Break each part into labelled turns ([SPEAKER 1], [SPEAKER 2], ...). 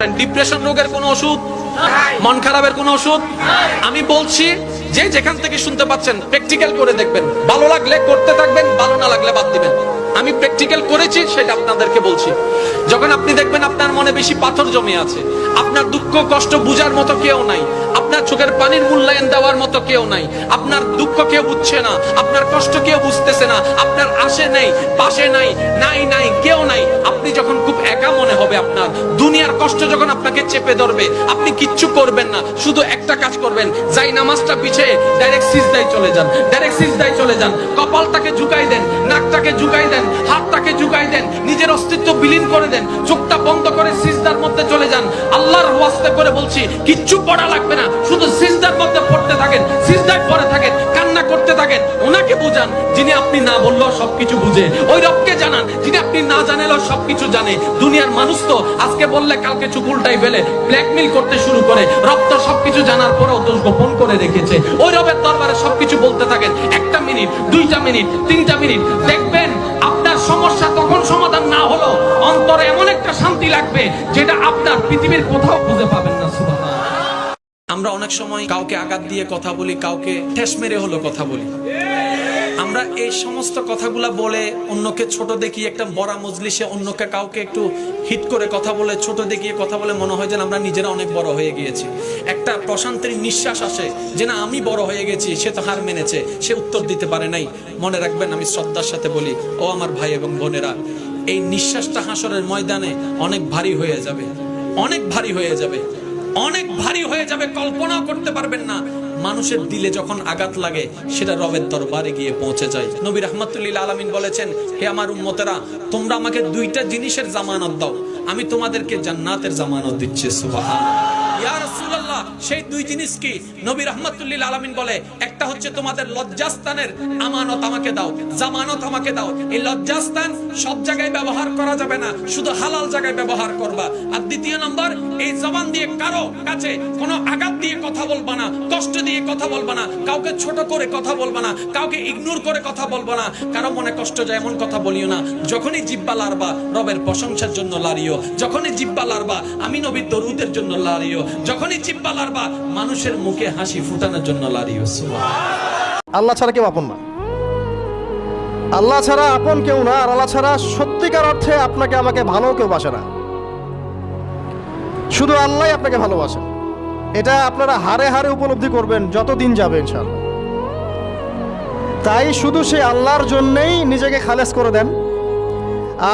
[SPEAKER 1] Depression রোগের কোনো ওষুধ? মন খারাপের কোনো ওষুধ? আমি বলছি, যে যেখান থেকে শুনতে পাচ্ছেন প্র্যাকটিক্যাল করে দেখবেন। ভালো লাগলে করতে থাকবেন, ভালো না লাগলে বাদ দিবেন। আমি প্র্যাকটিক্যাল করেছি, সেটা আপনাদেরকে বলছি। যখন আপনি দেখবেন আপনার মনে বেশি পাথর জমে আছে, আপনার দুঃখ, কষ্ট বুঝার মতো কেউ নাই। আপনার চোখের পানির মূল্যায়ন দেওয়ার মতো কেউ নাই। আপনার দুঃখ কেউ বুঝছে না, আপনার কষ্ট কেউ বুঝতেছে না, আপনার আশে নেই, পাশে নাই নাই নাই, কেউ নাই। আপনি যখন খুব একা মনে হবে আপনার, দুনিয়ার কষ্ট যখন আপনাকে চেপে ধরবে, আপনি কিচ্ছু করবেন না, শুধু একটা কাজ করবেন, যাই নামাজটা পিছিয়ে ডাইরেক্ট সিজদায় চলে যান ডাইরেক্ট সিজদায় চলে যান। কপালটাকে ঝুঁকাই দেন, নাকটাকে ঝুঁকাই দেন, হাতটাকে ঝুঁকাই দেন, নিজের অস্তিত্ব বিলীন করে দেন, চোখটা বন্ধ করে চলে যান, আল্লাহর ওয়াস্তে করে বলছি, কিচ্ছু পড়া লাগবে না, শুধু সিজদার মধ্যে পড়তে থাকেন, সিজদায় পড়ে থাকেন, কান্না করতে থাকেন, ওনাকে বুঝান, যিনি আপনি না বললেও সবকিছু বুঝে। ওই রবকে জানান, যিনি আপনি না জানেলেও সবকিছু জানে। দুনিয়ার মানুষ তো আজকে বললে, কালকে চুপ ফেলে ব্ল্যাকমেল করতে শুরু করে। রব তো সবকিছু জানার পরেও দোষ গোপন করে রেখেছে। ওই রবের দরবারে সবকিছু বলতে থাকেন, একটা মিনিট, দুইটা মিনিট, তিনটা মিনিট শান্তি লাগবে যেটা আপনার পৃথিবীর কোথাও খুঁজে পাবেন না আমরা অনেক সময় কাউকে আঘাত দিয়ে কথা বলি, কাউকে ঠেস মেরে হলো কথা বলি। আমরা এই সমস্ত কথাগুলা বলে অন্যকে ছোট দেখিয়ে একটা বড় মজলিসে অন্যকে কাউকে একটু হিট করে কথা বলে, ছোট দেখিয়ে কথা বলে মনে হয় যেন আমরা নিজেরা অনেক বড় হয়ে গিয়েছি। একটা প্রশান্তির নিঃশ্বাস আসে যে না, আমি বড় হয়ে গেছি, সে তো হার মেনেছে, সে উত্তর দিতে পারে নাই। মনে রাখবেন, আমি শ্রদ্ধার সাথে বলি, ও আমার ভাই এবং বোনেরা এই নিঃশ্বাসটা হাসরের ময়দানে অনেক ভারী হয়ে যাবে। অনেক ভারী হয়ে যাবে। অনেক ভারী হয়ে যাবে, কল্পনাও করতে পারবেন না। মানুষের দিলে যখন আঘাত লাগে, সেটা রবের দরবারে গিয়ে পৌঁছে যায়। নবী রহমতুল্লিল আলমিন বলেছেন, হে আমার উম্মতেরা, তোমরা আমাকে দুইটা জিনিসের জামানত দাও। আমি তোমাদেরকে জান্নাতের জামানত দিচ্ছি সুবাহান সেই দুই জিনিস কি? নবী বলে, একটা হচ্ছে তোমাদের লজ্জাস্থানের আমানত আমাকে দাও, জামানত আমাকে দাও। এই লজ্জাস্থান সব জায়গায় ব্যবহার করা যাবে না, শুধু হালাল জায়গায় ব্যবহার করবা। আর দ্বিতীয় নম্বর, এই জবান দিয়ে কারও কাছে কোনো আঘাত দিয়ে কথা বলবা না, কষ্ট দিয়ে কথা বলবা না, কাউকে ছোট করে কথা বলবা না, কাউকে ইগনোর করে কথা বলবা না, কারও মনে কষ্ট যায় এমন কথা বলিও না। যখনই জিব্বা লারবা রবের প্রশংসার জন্য লারিও যখনই জিব্বা লারবা আমি নবীর দরুদের জন্য লারিও যখনই জিব্বা লারবা মানুষের মুখে হাসি ফুটানোর জন্য লারিও
[SPEAKER 2] আল্লাহ। ছাড়া কেউ আপন না। আল্লাহ ছাড়া আপন কেউ না, আর আল্লাহ ছাড়া সত্যিকার অর্থে আপনাকে আমাকে ভালো কেউ বাসে না। শুধু আল্লাহ আপনাকে ভালোবাসেন এটা আপনারা হারে হারে উপলব্ধি করবেন যত দিন যাবে, ইনশাআল্লাহ। তাই শুধু সে আল্লাহর জন্যেই নিজেকে খালেস করে দেন,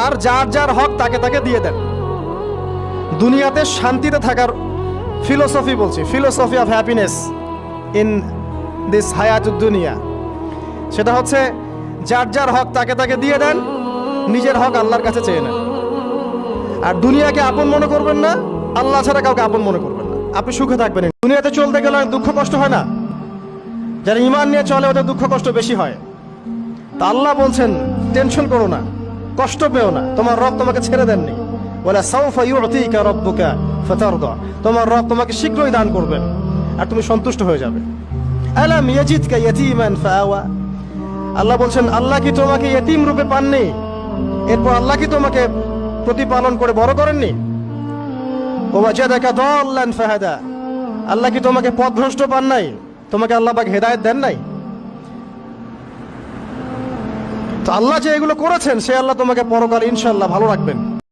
[SPEAKER 2] আর যার যার হক তাকে তাকে দিয়ে দেন। দুনিয়াতে শান্তিতে থাকার ফিলোসফি বলছি, philosophy of happiness in this হায়াত দুনিয়া সেটা হচ্ছে, যার যার হক তাকে তাকে দিয়ে দেন, নিজের হক আল্লাহর কাছে চেয়ে নেন। আর দুনিয়াকে আপন মনে করবেন না, আল্লাহ ছাড়া কাউকে আপন মনে করবেন না। আপনি সুখে থাকবেন। দুনিয়াতে চলতে গেলে অনেক দুঃখ কষ্ট হয় না? যারা ইমান নিয়ে চলে, ওদের দুঃখ কষ্ট বেশি হয়। তা আল্লাহ বলছেন, টেনশন করো না, কষ্ট পেও না। তোমার রব তোমাকে ছেড়ে দেননি। বলে সাউফা ইউতিকা রব্বুকা ফাতারদা। তোমার রব তোমাকে শীঘ্রই দান করবেন, আর তুমি সন্তুষ্ট হয়ে যাবে। আলাম ইয়াজিদকা ইয়াতীমান ফাআওয়া। আল্লাহ বলছেন, আল্লাহ কি তোমাকে ইয়তিম রূপে পাননি? এরপর আল্লাহ কি তোমাকে প্রতিপালন করে বড় করেননি? ওয়াজাদাকা দাল্লান ফাহাদা। আল্লাহ কি তোমাকে পথভ্রষ্ট পান নাই? তোমাকে আল্লাহ পাক হেদায়েত দেন নাই? তো আল্লাহ যে এগুলো করেছেন, সে আল্লাহ তোমাকে পরকাল ইনশাল্লাহ ভালো রাখবেন।